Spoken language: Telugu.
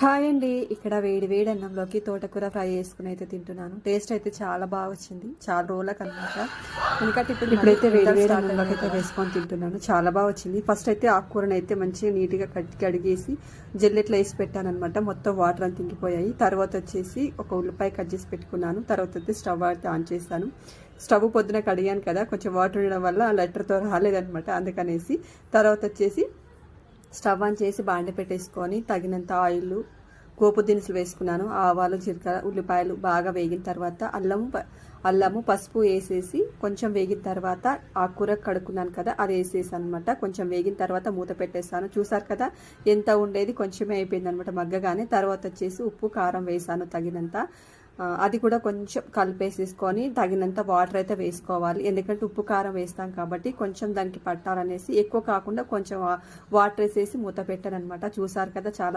హాయ్ అండి. ఇక్కడ వేడి వేడి అన్నంలోకి తోటకూర ఫ్రై చేసుకుని అయితే తింటున్నాను. టేస్ట్ అయితే చాలా బాగా వచ్చింది. చాలా రోజులకు అనమాట ఎందుకంటే ఇప్పుడు ఇప్పుడైతే వేడి వేడి అన్నంలోకి అయితే వేసుకొని తింటున్నాను. చాలా బాగా వచ్చింది. ఫస్ట్ అయితే ఆకుకూరని అయితే మంచిగా నీట్గా కట్టి కడిగేసి జల్లెట్లో వేసి పెట్టాను అనమాట మొత్తం వాటర్ అంతా ఇంకిపోయాయి. తర్వాత వచ్చేసి ఒక ఉల్లిపాయ కట్ చేసి పెట్టుకున్నాను. తర్వాత అయితే స్టవ్ అయితే ఆన్ చేశాను. స్టవ్ పొద్దున కడిగాను కదా. కొంచెం వాటర్ ఉండడం వల్ల ఆ లెటర్తో రాలేదనమాట అందుకనేసి తర్వాత వచ్చేసి స్టవ్ ఆన్ చేసి బాండి పెట్టేసుకొని తగినంత ఆయిల్ గోపు దినుసులు వేసుకున్నాను. ఆవాలు జీలకర్ర ఉల్లిపాయలు బాగా వేగిన తర్వాత అల్లము ప- అల్లము పసుపు వేసేసి కొంచెం వేగిన తర్వాత ఆ కూర కడుక్కున్నాను కదా అది వేసేసాను అనమాట కొంచెం వేగిన తర్వాత మూత పెట్టేస్తాను చూసారు కదా ఎంత ఉండేది కొంచెమే అయిపోయింది అనమాట మగ్గగానే. తర్వాత వచ్చేసి ఉప్పు కారం వేసాను తగినంత. అది కూడా కొంచెం కలిపేసేసుకొని తగినంత వాటర్ అయితే వేసుకోవాలి. ఎందుకంటే ఉప్పు కారం వేస్తాం కాబట్టి కొంచెం దానికి పట్టాలనేసి ఎక్కువ కాకుండా కొంచెం వాటర్ వేసేసి మూత పెట్టాను అనమాట చూసారు కదా చాలా